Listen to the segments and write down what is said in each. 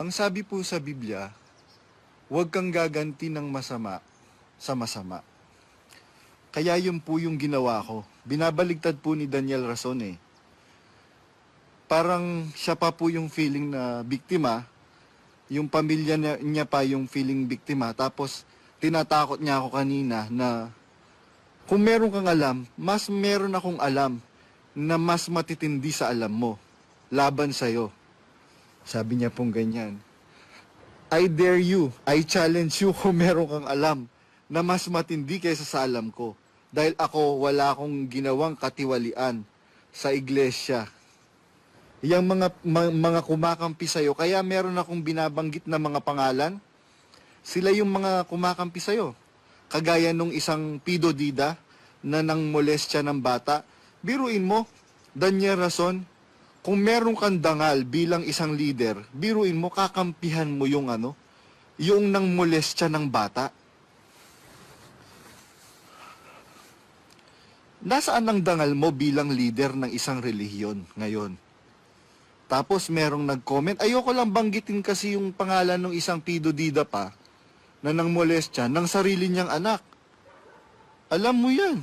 Ang sabi po sa Biblia, huwag kang gaganti ng masama sa masama. Kaya yun po yung ginawa ko. Binabaligtad po ni Daniel Rason eh. Parang siya pa po yung feeling na biktima, yung pamilya niya, niya pa yung feeling biktima, tapos tinatakot niya ako kanina na kung meron kang alam, mas meron akong alam na mas matitindi sa alam mo, laban sa'yo. Sabi niya pong ganyan. I dare you, I challenge you kung meron kang alam na mas matindi kaysa sa alam ko. Dahil ako wala akong ginawang katiwalian sa iglesia. Yang mga ma- mga kumakampi sa'yo, kaya meron akong binabanggit na mga pangalan. Sila yung mga kumakampi sa'yo. Kagaya nung isang pidodida na nang molestya ng bata. Biruin mo, Daniel Rason, kung meron kang dangal bilang isang leader, biruin mo, kakampihan mo yung ano, yung nang molestya ng bata. Nasaan ang dangal mo bilang leader ng isang relihiyon ngayon? Tapos merong nag-comment, ayoko lang banggitin kasi yung pangalan ng isang pidodida pa na nang molestya ng sarili niyang anak. Alam mo yan.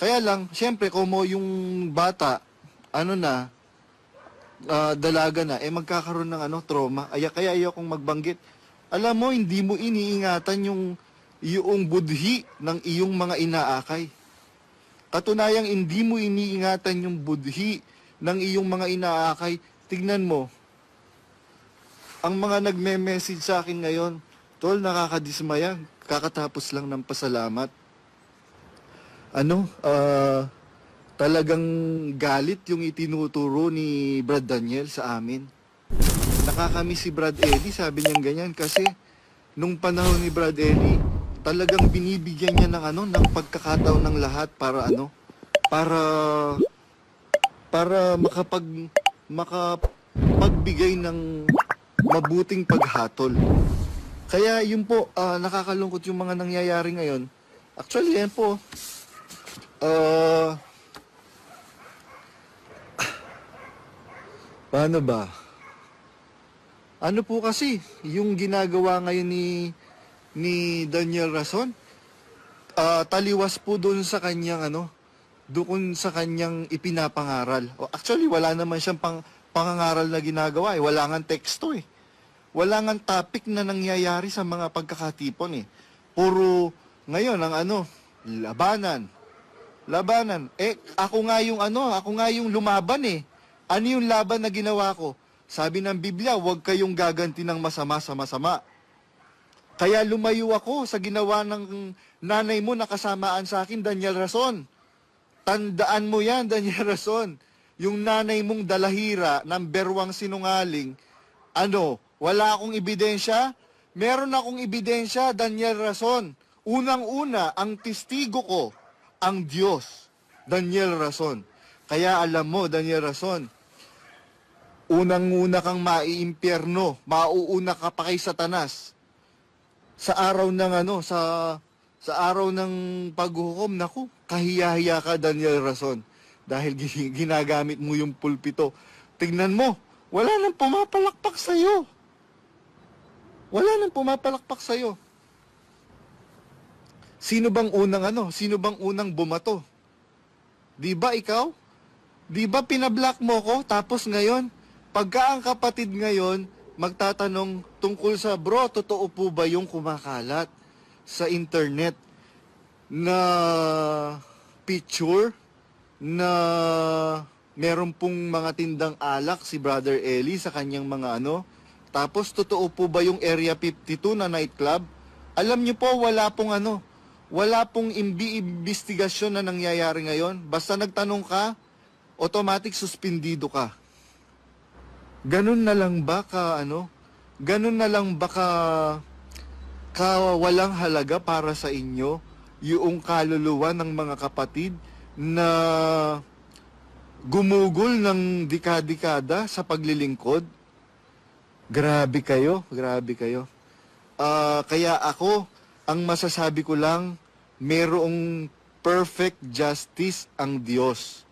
Kaya lang, siyempre, kung mo yung bata, ano na, ah, dalaga na, eh magkakaroon ng ano, trauma. Ay, kaya ayokong magbanggit. Alam mo, hindi mo iniingatan yung, yung budhi ng iyong mga inaakay. Katunayang hindi mo iniingatan yung budhi ng iyong mga inaakay. Tignan mo, ang mga nagme-message sa akin ngayon, tol, nakakadismaya. Kakatapos lang ng pasalamat. Ano, ah, talagang galit yung itinuturo ni Brad Daniel sa amin. Nakakamiss si Brad Eddie, sabi niya ganyan, kasi nung panahon ni Brad Eddie, talagang binibigyan niya ng ano, ng pagkakataon ng lahat para ano, para para makapag makapagbigay ng mabuting paghatol. Kaya yun po, ah, nakakalungkot yung mga nangyayari ngayon. Actually, yan po. Ah, paano ba? Ano po kasi, yung ginagawa ngayon ni ni Daniel Rason, ah, taliwas po doon sa kanyang ano, doon sa kanyang ipinapangaral. Actually, wala naman siyang pang, pangangaral na ginagawa eh. Wala nga teksto eh. Wala nga topic na nangyayari sa mga pagkakatipon eh. Puro ngayon ang ano, labanan. Labanan. Eh, ako nga yung ano, ako nga yung lumaban eh. Ano yung laban na ginawa ko? Sabi ng Biblia, huwag kayong gaganti ng masama sa masama. Kaya lumayo ako sa ginawa ng nanay mo na kasamaan sa akin, Daniel Rason. Tandaan mo yan, Daniel Rason. Yung nanay mong dalahira ng berwang sinungaling, ano, wala akong ebidensya? Meron akong ebidensya, Daniel Rason. Unang-una, ang testigo ko, ang Diyos, Daniel Rason. Kaya alam mo, Daniel Rason, unang-una kang maiimpyerno, mauuna ka pa kay Satanas. Sa araw ng ano, sa sa araw ng paghukom, naku, kahiya-hiya ka Daniel Rason dahil gi- ginagamit mo yung pulpito. Tingnan mo, wala nang pumapalakpak sa iyo. Wala nang pumapalakpak sa iyo. Sino bang unang ano? Sino bang unang bumato? 'Di ba ikaw? 'Di ba pinablock mo ko tapos ngayon pagka ang kapatid ngayon magtatanong tungkol sa bro, totoo po ba yung kumakalat sa internet na picture na meron pong mga tindang alak si Brother Eli sa kanyang mga ano. Tapos totoo po ba yung Area 52 na nightclub? Alam niyo po wala pong ano, wala pong imbi investigasyon na nangyayari ngayon. Basta nagtanong ka, automatic suspendido ka. Ganun na lang ba ka ano? Ganun na lang ba ka ka walang halaga para sa inyo yung kaluluwa ng mga kapatid na gumugol ng dekada-dekada sa paglilingkod? Grabe kayo, grabe kayo. Ah, kaya ako, ang masasabi ko lang, merong perfect justice ang Diyos.